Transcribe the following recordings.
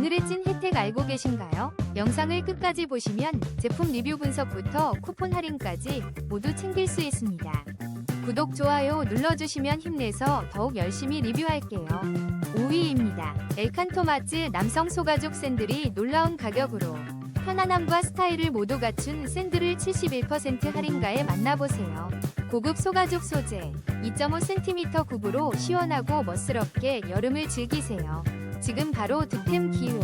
오늘의 찐 혜택 알고 계신가요? 영상을 끝까지 보시면 제품 리뷰 분석부터 쿠폰 할인까지 모두 챙길 수 있습니다. 구독, 좋아요 눌러주시면 힘내서 더욱 열심히 리뷰할게요. 5위입니다. 엘칸토마츠 남성 소가죽 샌들이 놀라운 가격으로 편안함과 스타일을 모두 갖춘 샌들을 71% 할인가에 만나보세요. 고급 소가죽 소재, 2.5cm 굽으로 시원하고 멋스럽게 여름을 즐기세요. 지금 바로 득템 기회.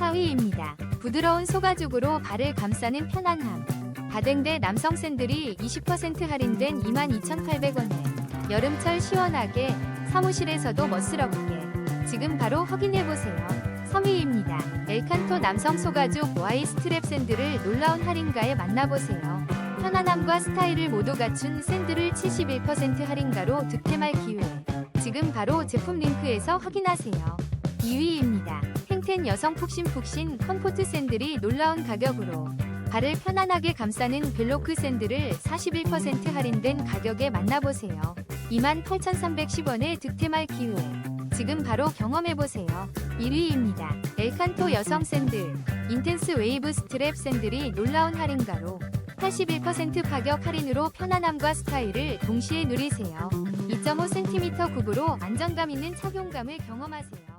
4위입니다. 부드러운 소가죽으로 발을 감싸는 편안함. 가댕대 남성 샌들이 20% 할인된 22,800원에 여름철 시원하게 사무실에서도 멋스럽게 지금 바로 확인해보세요. 3위입니다. 엘칸토 남성 소가죽 Y 스트랩 샌들을 놀라운 할인가에 만나보세요. 편안함과 스타일을 모두 갖춘 샌들을 71% 할인가로 득템할 기회. 지금 바로 제품 링크에서 확인하세요. 2위입니다. 탱텐 여성 푹신푹신 컴포트 샌들이 놀라운 가격으로 발을 편안하게 감싸는 벨로크 샌들을 41% 할인된 가격에 만나보세요. 28,310원에 득템할 기회. 지금 바로 경험해보세요. 1위입니다. 엘칸토 여성 샌들. 인텐스 웨이브 스트랩 샌들이 놀라운 할인가로 81% 가격 할인으로 편안함과 스타일을 동시에 누리세요. 2.5cm 굽으로 안정감 있는 착용감을 경험하세요.